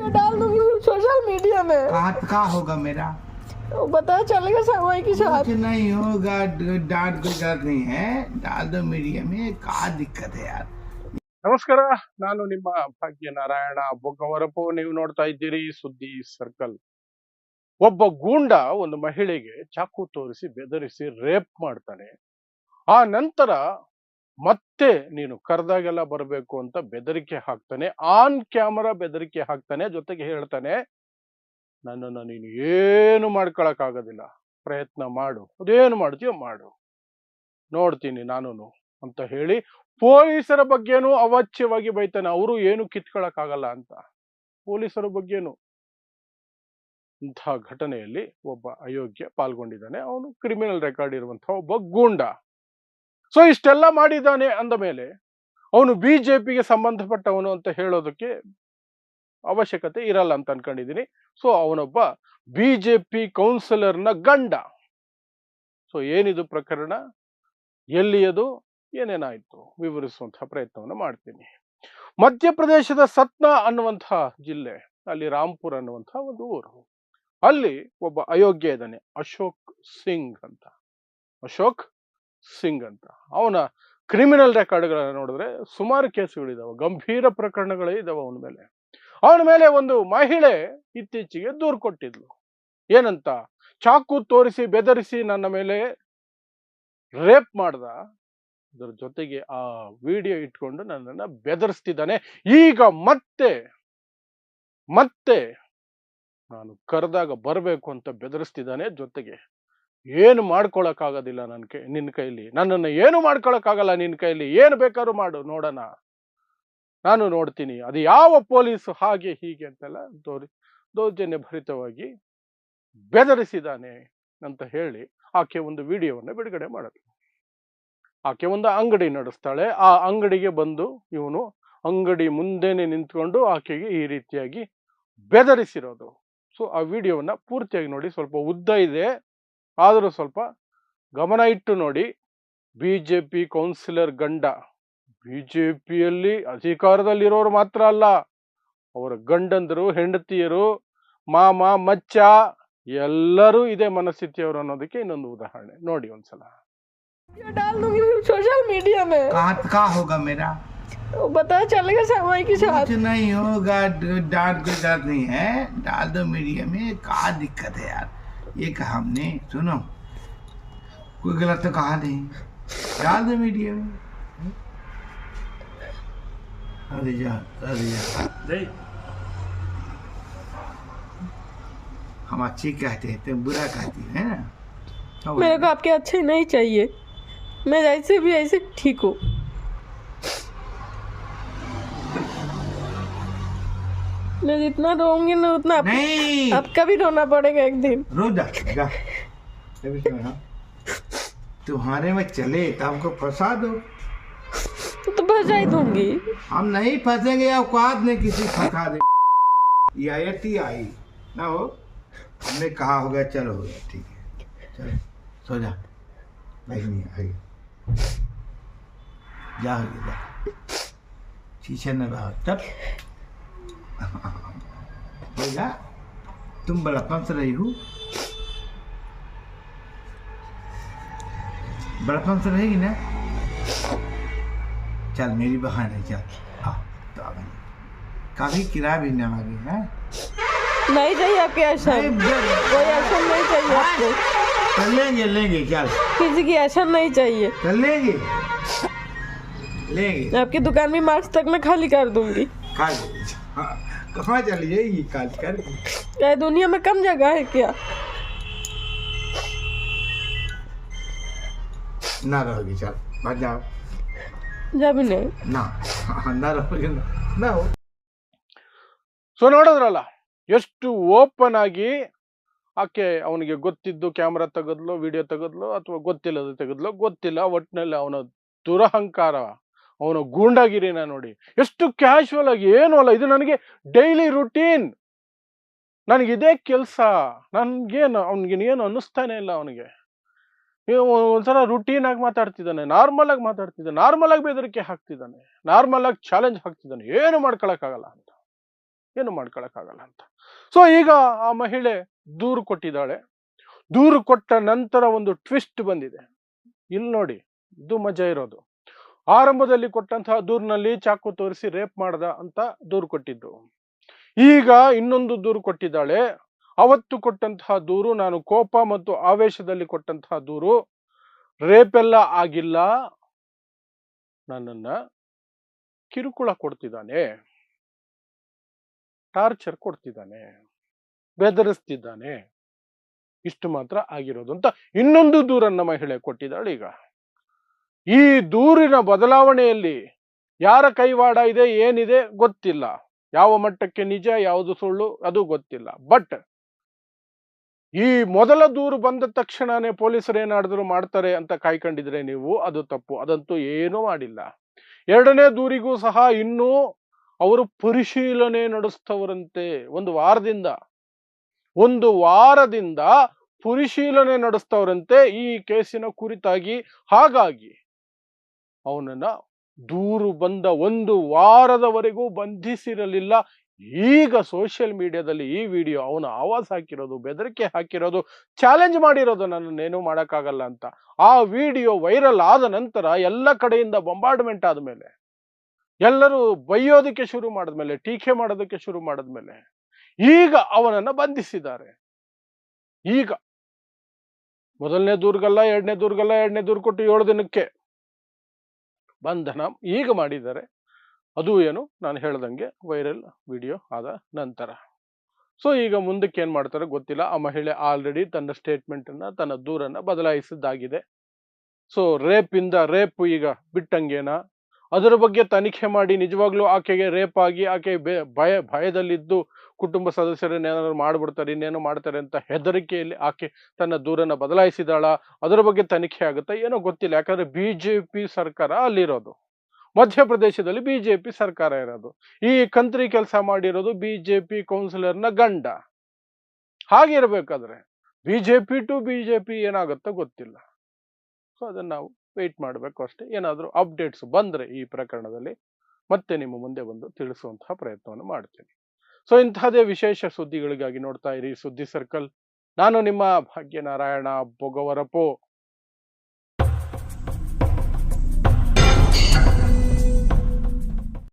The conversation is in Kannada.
वीडियो डाल दूंगी सोशल मीडिया में कहा कहा होगा मेरा वो पता चलेगा सामाई के साथ कुछ नहीं होगा ड- डांट कोई डर नहीं है डाल दो मीडिया में कहा दिक्कत है यार ನಮಸ್ಕಾರ ನಾನು ನಿಮ್ಮ ಭಾಗ್ಯ ನಾರಾಯಣ ಬೊಗ್ಗವರಪು ನೀವು ನೋಡ್ತಾ ಇದ್ದೀರಿ ಸುದ್ದಿ ಸರ್ಕಲ್ ಒಬ್ಬ ಗೂಂಡ ಒಂದು ಮಹಿಳೆಗೆ ಚಾಕು ತೋರಿಸಿ ಬೆದರಿಸಿ ರೇಪ್ ಮಾಡ್ತಾನೆ ಆ ನಂತರ ಮತ್ತೆ ನೀನು ಕರೆದಾಗೆಲ್ಲ ಬರಬೇಕು ಅಂತ ಬೆದರಿಕೆ ಹಾಕ್ತಾನೆ. ಆನ್ ಕ್ಯಾಮರಾ ಬೆದರಿಕೆ ಹಾಕ್ತಾನೆ, ಜೊತೆಗೆ ಹೇಳ್ತಾನೆ, ನನ್ನನ್ನು ನೀನು ಏನು ಮಾಡ್ಕೊಳಕ್ಕಾಗೋದಿಲ್ಲ. ಪ್ರಯತ್ನ ಮಾಡು. ಅದೇನು ಮಾಡ್ತೀಯೋ ಮಾಡು. ನೋಡ್ತೀನಿ ನಾನು ಅಂತ ಹೇಳಿ ಪೊಲೀಸರ ಬಗ್ಗೆನೂ ಅವಾಚ್ಯವಾಗಿ ಬೈತಾನೆ. ಅವರು ಏನು ಕಿತ್ಕೊಳಕ್ಕಾಗಲ್ಲ ಅಂತ. ಪೊಲೀಸರ ಬಗ್ಗೆನು. ಇಂತಹ ಘಟನೆಯಲ್ಲಿ ಒಬ್ಬ ಅಯೋಗ್ಯ ಪಾಲ್ಗೊಂಡಿದ್ದಾನೆ. ಅವನು ಕ್ರಿಮಿನಲ್ ರೆಕಾರ್ಡ್ ಇರುವಂತಹ ಒಬ್ಬ ಗೂಂಡ. ಸೊ ಇಷ್ಟೆಲ್ಲ ಮಾಡಿದ್ದಾನೆ ಅಂದ ಮೇಲೆ ಅವನು ಬಿಜೆಪಿಗೆ ಸಂಬಂಧಪಟ್ಟವನು ಅಂತ ಹೇಳೋದಕ್ಕೆ ಅವಶ್ಯಕತೆ ಇರಲ್ಲ ಅಂತ ಅನ್ಕೊಂಡಿದ್ದೀನಿ. ಸೊ ಅವನೊಬ್ಬ ಬಿಜೆಪಿ ಕೌನ್ಸಿಲರ್ನ ಗಂಡ. ಸೊ ಏನಿದು ಪ್ರಕರಣ? ಎಲ್ಲಿಯದು? ಏನೇನಾಯ್ತು? ವಿವರಿಸುವಂತಹ ಪ್ರಯತ್ನವನ್ನು ಮಾಡ್ತೀನಿ. ಮಧ್ಯಪ್ರದೇಶದ ಸತ್ನಾ ಅನ್ನುವಂತಹ ಜಿಲ್ಲೆ, ಅಲ್ಲಿ ರಾಂಪುರ್ ಅನ್ನುವಂತಹ ಒಂದು ಊರು. ಅಲ್ಲಿ ಒಬ್ಬ ಅಯೋಗ್ಯ ಇದ್ದಾನೆ, ಅಶೋಕ್ ಸಿಂಗ್ ಅಂತ. ಅಶೋಕ್ ಸಿಂಗ್ ಅಂತ. ಅವನ ಕ್ರಿಮಿನಲ್ ರೆಕಾರ್ಡ್ಗಳನ್ನ ನೋಡಿದ್ರೆ ಸುಮಾರು ಕೇಸುಗಳಿದಾವೆ, ಗಂಭೀರ ಪ್ರಕರಣಗಳೇ ಇದಾವೆ ಅವನ ಮೇಲೆ. ಅವನ ಮೇಲೆ ಒಂದು ಮಹಿಳೆ ಇತ್ತೀಚೆಗೆ ದೂರು ಕೊಟ್ಟಿದ್ಲು. ಏನಂತ? ಚಾಕು ತೋರಿಸಿ ಬೆದರಿಸಿ ನನ್ನ ಮೇಲೆ ರೇಪ್ ಮಾಡ್ದ? ಅದರ ಜೊತೆಗೆ ಆ ವಿಡಿಯೋ ಇಟ್ಕೊಂಡು ನನ್ನನ್ನು ಬೆದರಿಸ್ತಿದ್ದಾನೆ. ಈಗ ಮತ್ತೆ ಮತ್ತೆ ನಾನು ಕರೆದಾಗ ಬರಬೇಕು ಅಂತ ಬೆದರಿಸ್ತಿದ್ದಾನೆ ಜೊತೆಗೆ. ಏನು ಮಾಡ್ಕೊಳಕ್ಕಾಗೋದಿಲ್ಲ ನನ್ನ ಕೈ ನಿನ್ನ ಕೈಲಿ. ನನ್ನನ್ನು ಏನು ಮಾಡ್ಕೊಳಕ್ಕಾಗಲ್ಲ ನಿನ್ನ ಕೈಲಿ. ಏನು ಬೇಕಾದ್ರೂ ಮಾಡು, ನೋಡೋಣ. ನಾನು ನೋಡ್ತೀನಿ. ಅದು ಯಾವ ಪೊಲೀಸ್ ಹಾಗೆ ಹೀಗೆ ಅಂತೆಲ್ಲ ದೌರ್, ದೌರ್ಜನ್ಯ ಭರಿತವಾಗಿ ಬೆದರಿಸಿದ್ದಾನೆ ಅಂತ ಹೇಳಿ ಆಕೆ ಒಂದು ವಿಡಿಯೋವನ್ನು ಬಿಡುಗಡೆ ಮಾಡಿದ್ರು ಆಕೆ ಒಂದು ಅಂಗಡಿ ನಡೆಸ್ತಾಳೆ. ಆ ಅಂಗಡಿಗೆ ಬಂದು ಇವನು ಅಂಗಡಿ ಮುಂದೆನೆ ನಿಂತ್ಕೊಂಡು ಆಕೆಗೆ ಈ ರೀತಿಯಾಗಿ ಬೆದರಿಸಿರೋದು. ಸೊ, ಆ ವಿಡಿಯೋವನ್ನ ಪೂರ್ತಿಯಾಗಿ ನೋಡಿ. ಸ್ವಲ್ಪ ಉದ್ದ ಇದೆ. ಆದರೂ ಸ್ವಲ್ಪ ಗಮನ ಇಟ್ಟು ನೋಡಿ ಬಿಜೆಪಿ ಕೌನ್ಸಿಲರ್ ಗಂಡ ಬಿಜೆಪಿಯಲ್ಲಿ ಅಧಿಕಾರದಲ್ಲಿರೋರು ಮಾತ್ರ ಅಲ್ಲ ಅವರ ಗಂಡಂದರು ಹೆಂಡತಿಯರು ಮಾಮ ಮಚ್ಚ ಎಲ್ಲರೂ ಇದೇ ಮನಸ್ಥಿತಿಯವರು ಅನ್ನೋದಕ್ಕೆ ಇನ್ನೊಂದು ಉದಾಹರಣೆ ನೋಡಿ ಒಂದ್ಸಲ वीडियो डाल दूंगी सोशल मीडिया में कहा कहा होगा मेरा वो पता चलेगा सामाई के साथ कुछ नहीं होगा ड- डांट कोई डर नहीं है डाल दो मीडिया में कहा दिक्कत है यार ये कहा हमने सुनो कोई गलत तो कहा नहीं। डाल दो मीडिया में। अरे जा अरे जा। हम अच्छी कहते हैं तुम बुरा कहती है ना? मेरे को आपके अच्छे नहीं चाहिए। मैं ऐसे भी ऐसे ठीक हूँ। मैं जितना रोऊँगी ना उतना आप, नहीं। आपका भी रोना पड़ेगा एक दिन। रो जा जा। तुम्हारे में चले तो हमको फंसा दो। तो बजा ही दूँगी। हम नहीं फंसेंगे औकात नहीं किसी फंसा दे। आई आई। ना हो? हमने कहा हो गया चलो हो गया ठीक है। चलो सो जा। नहीं नहीं आ गया जा हो गया जा। शीशे न रहो तब हो तुम बड़पन से रही हो बड़पन से रहेगी ना चल मेरी बहन है चल हाँ तो अब कभी किराया भी न मांगे हैं नहीं चाहिए आपके ऐसा नहीं, कोई ऐसा नहीं चाहिए आपको कर लेंगे लेंगे चल किसी की ऐसा नहीं चाहिए कर लेंगे लेंगे आपकी दुकान भी मार्च तक मैं खाली कर दूँगी हाँ, कहाँ चली जाएगी काल कर क्या दुनिया में कम जगह है क्या ना रहोगी चल मत जाओ जब नहीं ना हाँ, ना रहोगे ना ना हो ಸೊ ನೋಡಿದ್ರಲ್ಲ ಎಷ್ಟು ಓಪನ್ ಆಗಿ ಆಕೆ ಅವನಿಗೆ ಗೊತ್ತಿದ್ದು ಕ್ಯಾಮ್ರಾ ತೆಗೆದ್ಲು ವಿಡಿಯೋ ತೆಗೆದ್ಲು ಅಥವಾ ಗೊತ್ತಿಲ್ಲದ ತೆಗೆದ್ಲು ಗೊತ್ತಿಲ್ಲ ಒಟ್ಟಿನಲ್ಲಿ ಅವನ ದುರಹಂಕಾರ ಅವನ ಗೂಂಡಾಗಿರಿನ ನೋಡಿ. ಎಷ್ಟು ಕ್ಯಾಶುವಲ್ ಆಗಿ, ಏನು ಅಲ್ಲ, ಇದು ನನಗೆ ಡೈಲಿ ರುಟೀನ್ ನನಗೆ ಇದೇ ಕೆಲಸ. ನನ್ಗೇನು, ಅವನಿಗೆ ಏನು ಅನ್ನಿಸ್ತಾನೆ ಇಲ್ಲ ಅವನಿಗೆ. ಒಂಥರ ರುಟೀನ್ ಆಗಿ ಮಾತಾಡ್ತಿದ್ದಾನೆ ನಾರ್ಮಲ್ ಆಗಿ ಮಾತಾಡ್ತಿದ್ದಾನೆ ನಾರ್ಮಲ್ ಆಗಿ ಬೆದರಿಕೆ ಹಾಕ್ತಿದ್ದಾನೆ ನಾರ್ಮಲ್ ಆಗಿ ಚಾಲೆಂಜ್ ಹಾಕ್ತಿದ್ದಾನೆ, ಏನು ಮಾಡ್ಕೊಳಕ್ಕಾಗಲ್ಲ ಅಂತ. ಏನು ಮಾಡ್ಕೊಳಕ್ಕಾಗಲ್ಲ ಅಂತ. ಸೊ ಈಗ ಆ ಮಹಿಳೆ ದೂರು ಕೊಟ್ಟಿದ್ದಾಳೆ. ದೂರು ಕೊಟ್ಟ ನಂತರ ಒಂದು ಟ್ವಿಸ್ಟ್ ಬಂದಿದೆ. ಇಲ್ಲಿ ನೋಡಿ ಇದು ಮಜಾ ಇರೋದು. ಆರಂಭದಲ್ಲಿ ಕೊಟ್ಟಂತಹ ದೂರಿನಲ್ಲಿ ಚಾಕು ತೋರಿಸಿ ರೇಪ್ ಮಾಡ್ದ ಅಂತ ದೂರು ಕೊಟ್ಟಿದ್ದು. ಈಗ ಇನ್ನೊಂದು ದೂರು ಕೊಟ್ಟಿದ್ದಾಳೆ. ಅವತ್ತು ಕೊಟ್ಟಂತಹ ದೂರು, ನಾನು ಕೋಪ ಮತ್ತು ಆವೇಶದಲ್ಲಿ ಕೊಟ್ಟಂತಹ ದೂರು. ರೇಪೆಲ್ಲ ಆಗಿಲ್ಲ. ನನ್ನನ್ನ ಕಿರುಕುಳ ಕೊಡ್ತಿದ್ದಾನೆ. ಟಾರ್ಚರ್ ಕೊಡ್ತಿದ್ದಾನೆ. ಬೆದರಿಸ್ತಿದ್ದಾನೆ. ಇಷ್ಟು ಮಾತ್ರ ಆಗಿರೋದು ಅಂತ ಇನ್ನೊಂದು ದೂರನ್ನ ಮಹಿಳೆ ಕೊಟ್ಟಿದ್ದಾಳೆ ಈಗ. ಈ ದೂರಿನ ಬದಲಾವಣೆಯಲ್ಲಿ ಯಾರ ಕೈವಾಡ ಇದೆ, ಏನಿದೆ ಗೊತ್ತಿಲ್ಲ. ಯಾವ ಮಟ್ಟಕ್ಕೆ ನಿಜ, ಯಾವುದು ಸುಳ್ಳು, ಅದು ಗೊತ್ತಿಲ್ಲ. ಬಟ್ ಈ ಮೊದಲ ದೂರು ಬಂದ ತಕ್ಷಣನೇ ಪೊಲೀಸರು ಏನಾಡಿದ್ರು ಮಾಡ್ತಾರೆ ಅಂತ ಕಾಯ್ಕೊಂಡಿದ್ರೆ ನೀವು, ಅದು ತಪ್ಪು. ಅದಂತೂ ಏನೂ ಮಾಡಿಲ್ಲ. ಎರಡನೇ ದೂರಿಗೂ ಸಹ ಇನ್ನೂ ಅವರು ಪರಿಶೀಲನೆ ನಡೆಸ್ತವರಂತೆ ಒಂದು ವಾರದಿಂದ ಒಂದು ವಾರದಿಂದ ಪರಿಶೀಲನೆ ನಡೆಸ್ತವರಂತೆ ಈ ಕೇಸಿನ ಕುರಿತಾಗಿ, ಹಾಗಾಗಿ ಅವನನ್ನ ದೂರು ಬಂದ ಒಂದು ವಾರದವರೆಗೂ ಬಂಧಿಸಿರಲಿಲ್ಲ. ಈಗ ಸೋಷಿಯಲ್ ಮೀಡಿಯಾದಲ್ಲಿ ಈ ವಿಡಿಯೋ ಅವನ ಆವಾಜ್ ಹಾಕಿರೋದು, ಬೆದರಿಕೆ ಹಾಕಿರೋದು ಚಾಲೆಂಜ್ ಮಾಡಿರೋದು ನನ್ನನ್ನೇನು ಮಾಡೋಕ್ಕಾಗಲ್ಲ ಅಂತ. ಆ ವಿಡಿಯೋ ವೈರಲ್ ಆದ ನಂತರ ಎಲ್ಲ ಕಡೆಯಿಂದ ಬೊಂಬಾರ್ಡ್ಮೆಂಟ್ ಆದಮೇಲೆ, ಎಲ್ಲರೂ ಬೈಯೋದಕ್ಕೆ ಶುರು ಮಾಡಿದ್ಮೇಲೆ ಟೀಕೆ ಮಾಡೋದಕ್ಕೆ ಶುರು ಮಾಡಿದ್ಮೇಲೆ, ಈಗ ಅವನನ್ನ ಬಂಧಿಸಿದ್ದಾರೆ. ಈಗ ಮೊದಲನೇ ದೂರ್ಗಲ್ಲ, ಎರಡನೇ ದೂರ್ಗಲ್ಲ, ಎರಡನೇ ದೂರ್ ಕೊಟ್ಟು ಏಳು ದಿನಕ್ಕೆ ಬಂಧನ ಈಗ ಮಾಡಿದ್ದಾರೆ. ಅದು ಏನು? ನಾನು ಹೇಳ್ದಂಗೆ ವೈರಲ್ ವಿಡಿಯೋ ಆದ ನಂತರ. ಸೊ ಈಗ ಮುಂದಕ್ಕೆ ಏನು ಮಾಡ್ತಾರೆ ಗೊತ್ತಿಲ್ಲ. ಆ ಮಹಿಳೆ ಆಲ್ರೆಡಿ ತನ್ನ ಸ್ಟೇಟ್ಮೆಂಟ್ ಅನ್ನ, ತನ್ನ ದೂರನ್ನ ಬದಲಾಯಿಸಿದ್ದಾಗಿದೆ. ಸೊ ರೇಪ್ ಇಂದ ರೇಪ್ ಈಗ ಬಿಟ್ಟಂಗೇನಾ? ಅದರ ಬಗ್ಗೆ ತನಿಖೆ ಮಾಡಿ ನಿಜವಾಗ್ಲೂ ಆಕೆಗೆ ರೇಪ್ ಆಗಿ ಆಕೆ ಬೆ- ಭಯ, ಭಯದಲ್ಲಿದ್ದು ಕುಟುಂಬ ಸದಸ್ಯರನ್ನ ಏನಾದ್ರು ಮಾಡ್ಬಿಡ್ತಾರೆ, ಇನ್ನೇನು ಮಾಡ್ತಾರೆ ಅಂತ ಹೆದರಿಕೆಯಲ್ಲಿ ಆಕೆ ತನ್ನ ದೂರನ್ನ ಬದಲಾಯಿಸಿದಾಳ. ಅದರ ಬಗ್ಗೆ ತನಿಖೆ ಆಗುತ್ತಾ ಏನೋ ಗೊತ್ತಿಲ್ಲ. ಯಾಕಂದ್ರೆ ಬಿಜೆಪಿ ಸರ್ಕಾರ ಅಲ್ಲಿರೋದು. ಮಧ್ಯಪ್ರದೇಶದಲ್ಲಿ ಬಿಜೆಪಿ ಸರ್ಕಾರ ಇರೋದು. ಈ ಕಂತ್ರಿ ಕೆಲಸ ಮಾಡಿರೋದು ಬಿಜೆಪಿ ಕೌನ್ಸಿಲರ್ನ ಗಂಡ. ಹಾಗಿರ್ಬೇಕಾದ್ರೆ ಬಿಜೆಪಿ ಟು ಬಿಜೆಪಿ ಏನಾಗುತ್ತೋ ಗೊತ್ತಿಲ್ಲ. ಸೊ ಅದನ್ನ ನಾವು ವೆಯ್ಟ್ ಮಾಡಬೇಕು ಅಷ್ಟೇ. ಏನಾದರೂ ಅಪ್ಡೇಟ್ಸ್ ಬಂದರೆ ಈ ಪ್ರಕರಣದಲ್ಲಿ ಮತ್ತೆ ನಿಮ್ಮ ಮುಂದೆ ಬಂದು ತಿಳಿಸುವಂತಹ ಪ್ರಯತ್ನವನ್ನು ಮಾಡ್ತೀನಿ. ಸೊ ಇಂತಹದೇ ವಿಶೇಷ ಸುದ್ದಿಗಳಿಗಾಗಿ ನೋಡ್ತಾ ಇರಿ. ಸುದ್ದಿ ಸರ್ಕಲ್ ನಾನು ನಿಮ್ಮ ಭಾಗ್ಯನಾರಾಯಣ ಬೊಗವರಪೋ